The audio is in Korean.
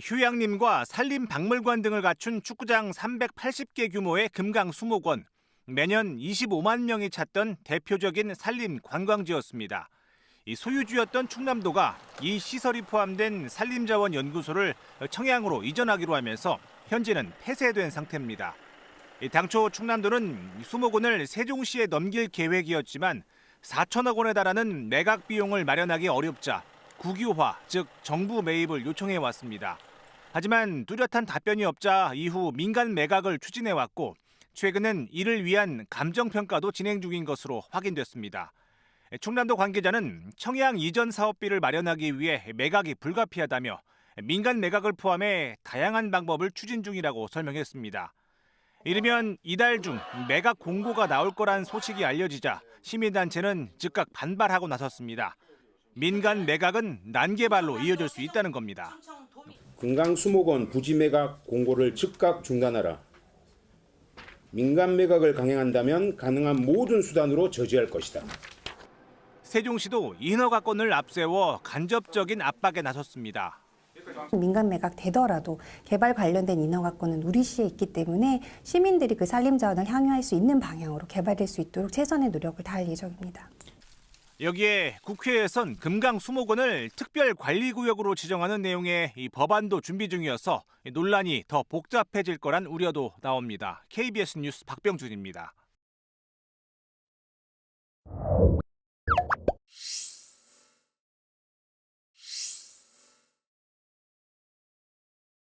휴양림과 산림박물관 등을 갖춘 축구장 380개 규모의 금강 수목원. 매년 25만 명이 찾던 대표적인 산림 관광지였습니다. 이 소유주였던 충남도가 이 시설이 포함된 산림자원 연구소를 청양으로 이전하기로 하면서 현재는 폐쇄된 상태입니다. 이 당초 충남도는 수목원을 세종시에 넘길 계획이었지만 4천억 원에 달하는 매각 비용을 마련하기 어렵자 국유화, 즉 정부 매입을 요청해 왔습니다. 하지만 뚜렷한 답변이 없자 이후 민간 매각을 추진해 왔고 최근엔 이를 위한 감정 평가도 진행 중인 것으로 확인됐습니다. 충남도 관계자는 청양 이전 사업비를 마련하기 위해 매각이 불가피하다며 민간 매각을 포함해 다양한 방법을 추진 중이라고 설명했습니다. 이르면 이달 중 매각 공고가 나올 거란 소식이 알려지자 시민단체는 즉각 반발하고 나섰습니다. 민간 매각은 난개발로 이어질 수 있다는 겁니다. 금강 수목원 부지 매각 공고를 즉각 중단하라. 민간 매각을 강행한다면 가능한 모든 수단으로 저지할 것이다. 세종시도 인허가권을 앞세워 간접적인 압박에 나섰습니다. 민간 매각 되더라도 개발 관련된 인허가권은 우리 시에 있기 때문에 시민들이 그 산림 자원을 향유할 수 있는 방향으로 개발될 수 있도록 최선의 노력을 다할 예정입니다. 여기에 국회에선 금강 수목원을 특별 관리 구역으로 지정하는 내용의 이 법안도 준비 중이어서 논란이 더 복잡해질 거란 우려도 나옵니다. KBS 뉴스 박병준입니다.